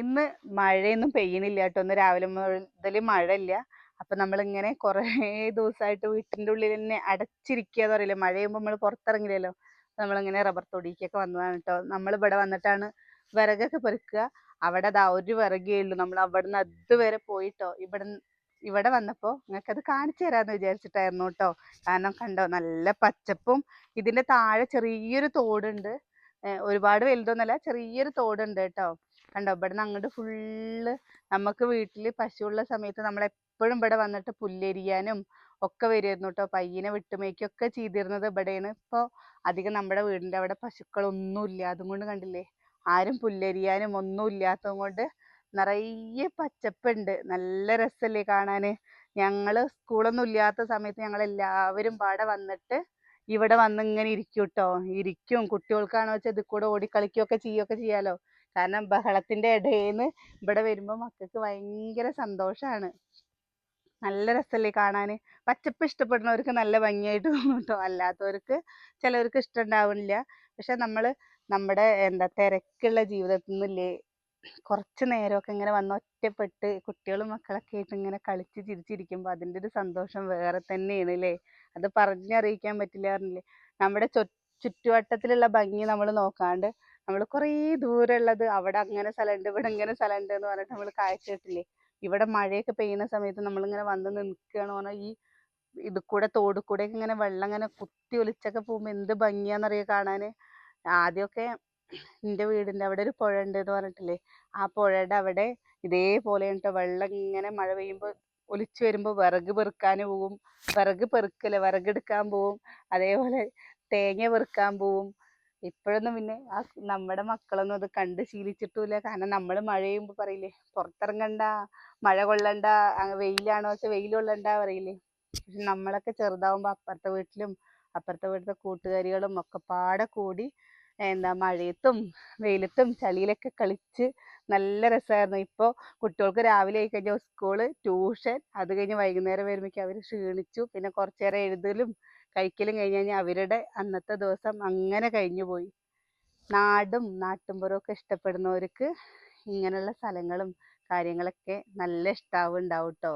ഇന്ന് മഴയൊന്നും പെയ്യണില്ല കേട്ടോ. ഇന്ന് രാവിലെ മുതൽ മഴയില്ല. അപ്പൊ നമ്മളിങ്ങനെ കുറേ ദിവസമായിട്ട് വീട്ടിന്റെ ഉള്ളിൽ തന്നെ അടച്ചിരിക്കുക എന്ന് പറയില്ലേ? മഴ പെയ്യുമ്പോൾ നമ്മൾ പുറത്തിറങ്ങില്ലല്ലോ. നമ്മളിങ്ങനെ റബ്ബർ തൊടിക്കൊക്കെ വന്നതാണ് കേട്ടോ. നമ്മൾ ഇവിടെ വന്നിട്ടാണ് വിറകൊക്കെ പെറുക്കുക. അവിടെ അതാ ഒരു വിറകേ ഉള്ളൂ. നമ്മൾ അവിടുന്ന് അതുവരെ പോയിട്ടോ. ഇവിടെ ഇവിടെ വന്നപ്പോൾ അത് കാണിച്ചു തരാമെന്ന് വിചാരിച്ചിട്ടായിരുന്നു കേട്ടോ. കാരണം കണ്ടോ നല്ല പച്ചപ്പും ഇതിന്റെ താഴെ ചെറിയൊരു തോടുണ്ട്. ഒരുപാട് വലുതൊന്നുമല്ല ചെറിയൊരു തോടുണ്ട് കേട്ടോ. കണ്ടോ? ഇവിടുന്ന് അങ്ങോട്ട് ഫുള്ള് നമുക്ക് വീട്ടിൽ പശുവുള്ള സമയത്ത് നമ്മൾ എപ്പോഴും ഇവിടെ വന്നിട്ട് പുല്ലരിയാനും ഒക്കെ വരുമായിരുന്നു കേട്ടോ. പയ്യനെ വിട്ടുമേക്കൊക്കെ ചെയ്തിരുന്നത് ഇവിടെയാണ്. ഇപ്പോൾ അധികം നമ്മുടെ വീടിന്റെ അവിടെ പശുക്കളൊന്നുമില്ല. അതും കൊണ്ട് കണ്ടില്ലേ? ആരും പുല്ലരിയാനും ഒന്നും ഇല്ലാത്തത് കൊണ്ട് നിറയെ പച്ചപ്പുണ്ട്. നല്ല രസമല്ലേ കാണാന്? ഞങ്ങൾ സ്കൂളൊന്നും ഇല്ലാത്ത സമയത്ത് ഞങ്ങൾ എല്ലാവരും പാടെ വന്നിട്ട് ഇവിടെ വന്ന് ഇങ്ങനെ ഇരിക്കും ട്ടോ ഇരിക്കും. കുട്ടികൾക്കാണോ വെച്ചാൽ ഇതിൽ കൂടെ ഓടിക്കളിക്കുകയൊക്കെ ചെയ്യുകയൊക്കെ ചെയ്യാലോ. കാരണം ബഹളത്തിന്റെ ഇടയിന്ന് ഇവിടെ വരുമ്പോൾ മക്കൾക്ക് ഭയങ്കര സന്തോഷാണ്. നല്ല രസമല്ലേ കാണാന്. പച്ചപ്പ് ഇഷ്ടപ്പെടുന്നവർക്ക് നല്ല ഭംഗിയായിട്ട് തോന്നും ട്ടോ. അല്ലാത്തവർക്ക് ചിലവർക്ക് ഇഷ്ടം ഉണ്ടാവണില്ല പക്ഷെ നമ്മൾ നമ്മുടെ എന്താ തിരക്കുള്ള ജീവിതത്തിൽ നിന്നില്ലേ കുറച്ച് നേരമൊക്കെ ഇങ്ങനെ വന്ന് ഒറ്റപ്പെട്ട് കുട്ടികളും മക്കളൊക്കെ ആയിട്ട് ഇങ്ങനെ കളിച്ച് ചിരിച്ചിരിക്കുമ്പോൾ അതിന്റെ ഒരു സന്തോഷം വേറെ തന്നെയാണ് അല്ലേ അത് പറഞ്ഞറിയിക്കാൻ പറ്റില്ല പറഞ്ഞില്ലേ? നമ്മുടെ ചുറ്റുവട്ടത്തിലുള്ള ഭംഗി നമ്മൾ നോക്കാണ്ട് നമ്മൾ കുറേ ദൂരമുള്ളത് അവിടെ അങ്ങനെ സ്ഥലമുണ്ട് ഇവിടെ ഇങ്ങനെ സ്ഥലമുണ്ട് എന്ന് പറഞ്ഞിട്ട് നമ്മൾ കാഴ്ച ഇവിടെ മഴയൊക്കെ പെയ്യുന്ന സമയത്ത് നമ്മളിങ്ങനെ വന്ന് നിൽക്കുകയാണ് പറഞ്ഞാൽ ഈ ഇത് കൂടെ തോട് കൂടെ ഇങ്ങനെ വെള്ളം ഇങ്ങനെ കുത്തി ഒലിച്ചൊക്കെ പോകുമ്പോൾ എന്ത് ഭംഗിയാണെന്നറിയോ കാണാന്? ആദ്യമൊക്കെ എന്റെ വീടിന്റെ അവിടെ ഒരു പുഴ ഉണ്ട് എന്ന് പറഞ്ഞിട്ടില്ലേ? ആ പുഴയുടെ അവിടെ ഇതേപോലെ കേട്ടോ വെള്ളം ഇങ്ങനെ മഴ പെയ്യുമ്പോൾ ഒലിച്ചു വരുമ്പോൾ വിറക് പെറുക്കാൻ പോവും വിറക് പെറുക്കൽ വിറകെടുക്കാൻ പോവും അതേപോലെ തേങ്ങ പെറുക്കാൻ പോവും ഇപ്പോഴൊന്നും പിന്നെ ആ നമ്മുടെ മക്കളൊന്നും അത് കണ്ട് ശീലിച്ചിട്ടുമില്ല കാരണം നമ്മൾ മഴ ചെയ്യുമ്പോൾ പറയില്ലേ പുറത്തിറങ്ങണ്ട മഴ കൊള്ളണ്ട വെയിലാണോ? വെച്ചാൽ വെയിൽ കൊള്ളണ്ട പറയില്ലേ. പക്ഷെ നമ്മളൊക്കെ ചെറുതാവുമ്പോൾ അപ്പുറത്തെ വീട്ടിലും അപ്പുറത്തെ വീട്ടിലെ കൂട്ടുകാരികളും ഒക്കെ പാടെ കൂടി എന്താ മഴയത്തും വെയിലത്തും ചളിയിലൊക്കെ കളിച്ച് നല്ല രസമായിരുന്നു ഇപ്പോൾ കുട്ടികൾക്ക് രാവിലെ ആയി കഴിഞ്ഞാൽ സ്കൂൾ ട്യൂഷൻ അത് കഴിഞ്ഞ് വൈകുന്നേരം വരുമ്പോഴേക്കും അവർ ക്ഷീണിച്ചു. പിന്നെ കുറച്ചു നേരം എഴുതലും കഴിക്കലും കഴിഞ്ഞ് കഴിഞ്ഞാൽ അവരുടെ അന്നത്തെ ദിവസം അങ്ങനെ കഴിഞ്ഞു പോയി. നാടും നാട്ടുമ്പുറമൊക്കെ ഇഷ്ടപ്പെടുന്നവർക്ക് ഇങ്ങനെയുള്ള സ്ഥലങ്ങളും കാര്യങ്ങളൊക്കെ നല്ല ഇഷ്ടാവുണ്ടാവും ട്ടോ